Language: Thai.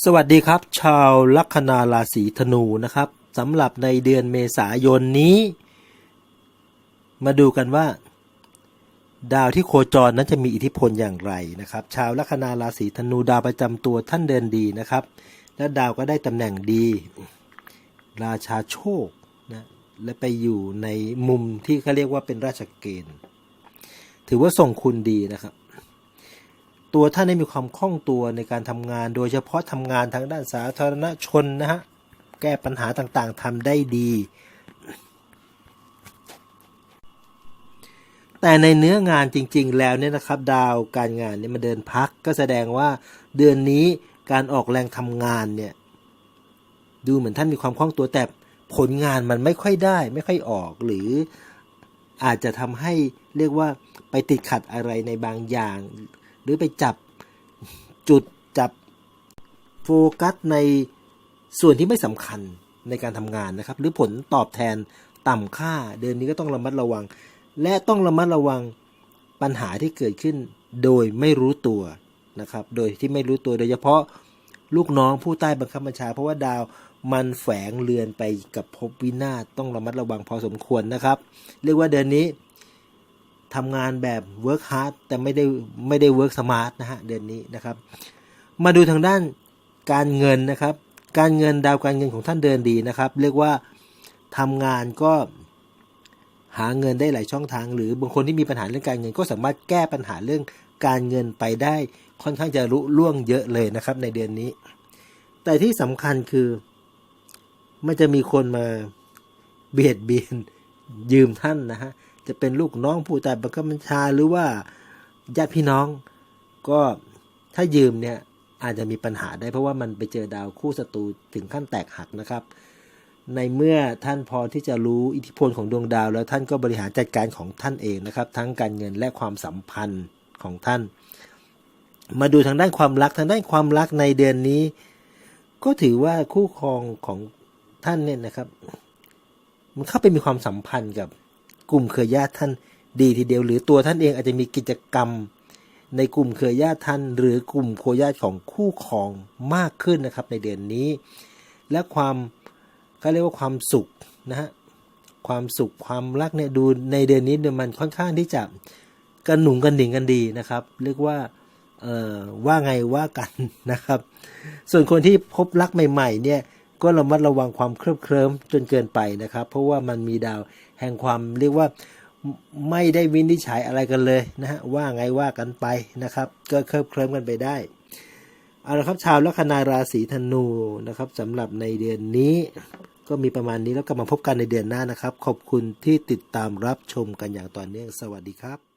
สวัสดีครับ ชาวลัคนาราศีธนูนะครับสำหรับในเดือนเมษายนนี้ มาดูกันว่า ดาวที่โคจรนั้นจะมีอิทธิพลอย่างไรนะครับ ชาวลัคนาราศีธนูดาวประจำตัวท่านเดินดีนะครับ และดาวก็ได้ตำแหน่งดี ราชาโชคนะและไปอยู่ในมุมที่เขาเรียกว่าเป็นราชเกณฑ์ ถือว่าส่งคุณดีนะครับ ตัวท่านได้มีความคล่องตัวในการทำงาน โดยเฉพาะทำงานทางด้านสาธารณชนนะฮะแก้ปัญหาต่างๆทำได้ดี แต่ในเนื้องานจริง ๆ แล้วเนี่ยนะครับ ดาวการงานเนี่ยมาเดินพักก็แสดงว่าเดือนนี้การออกแรงทำงานเนี่ยดูเหมือนท่านมีความคล่องตัวแต่ผลงานมันไม่ค่อยได้ ไม่ค่อยออกหรืออาจจะทำให้เรียกว่าไปติดขัดอะไรในบางอย่าง หรือไปจับจุดจับโฟกัสในส่วนที่ไม่สำคัญในการทำงานนะครับ หรือผลตอบแทนต่ำค่า เดือนนี้ก็ต้องระมัดระวัง และต้องระมัดระวังปัญหาที่เกิดขึ้น โดยไม่รู้ตัวนะครับ โดยที่ไม่รู้ตัวโดยเฉพาะลูกน้องผู้ใต้บังคับบัญชา เพราะว่าดาวมันแฝงเลือนไปกับภพวินาศต้องระมัดระวังพอสมควรนะครับ เรียกว่าเดือนนี้ ทำงานแบบ work hard แต่ไม่ได้ไม่ได้ work smart นะฮะเดือนนี้นะครับ มาดูทางด้านการเงินนะครับ การเงินดาวการเงินของท่านเดินดีนะครับ เรียกว่าทำงานก็หาเงินได้หลายช่องทาง หรือบางคนที่มีปัญหาเรื่องการเงิน ก็สามารถแก้ปัญหาเรื่องการเงินไปได้ค่อนข้างจะรุล่วงเยอะเลยนะครับในเดือนนี้ แต่ที่สำคัญคือมันจะมีคนมาเบียดเบียนยืมท่านนะฮะ จะเป็นลูกน้องผู้ใต้บังคับบัญชาหรือว่าญาติพี่น้องก็ถ้ายืมเนี่ยอาจจะมีปัญหาได้เพราะว่ามันไปเจอดาวคู่ศัตรูถึงขั้นแตกหักนะครับ ในเมื่อท่านพอที่จะรู้อิทธิพลของดวงดาว แล้วท่านก็บริหารจัดการของท่านเองนะครับ ทั้งการเงินและความสัมพันธ์ของท่าน มาดูทางด้านความรักทางด้านความรักในเดือนนี้ ก็ถือว่าคู่ครองของท่านเนี่ยนะครับ มันเข้าไปมีความสัมพันธ์กับ กลุ่มเครือญาติท่านดีทีเดียว หรือตัวท่านเองอาจจะมีกิจกรรม ในกลุ่มเครือญาติท่าน หรือกลุ่มเคญาติของคู่ครองมากขึ้นนะครับในเดือนนี้ และความเขาเรียกว่าความสุขนะฮะความสุขความรักเนี่ยดูในเดือนนี้เนี่ยมันค่อนข้างที่จะกระหนุงกันดิ่งกันดีนะครับ เรียกว่าเอ่อว่าไงว่ากันนะครับ ส่วนคนที่พบรักใหม่ ๆ เนี่ยก็ระมัดระวังความเคลิบเคลิ้มจนเกินไปนะครับ เพราะว่ามันมีดาว แห่งความเรียกว่าไม่ได้วินิจฉัยอะไรกันเลยนะฮะว่าไงว่ากันไปนะครับ ก็เคลิบเคลิ้มกันไปได้เอาละครับชาวลัคนาราศีธนูนะครับสำหรับในเดือนนี้ก็มีประมาณนี้แล้วกลับมาพบกันในเดือนหน้านะครับ ขอบคุณที่ติดตามรับชมกันอย่างต่อเนื่องสวัสดีครับ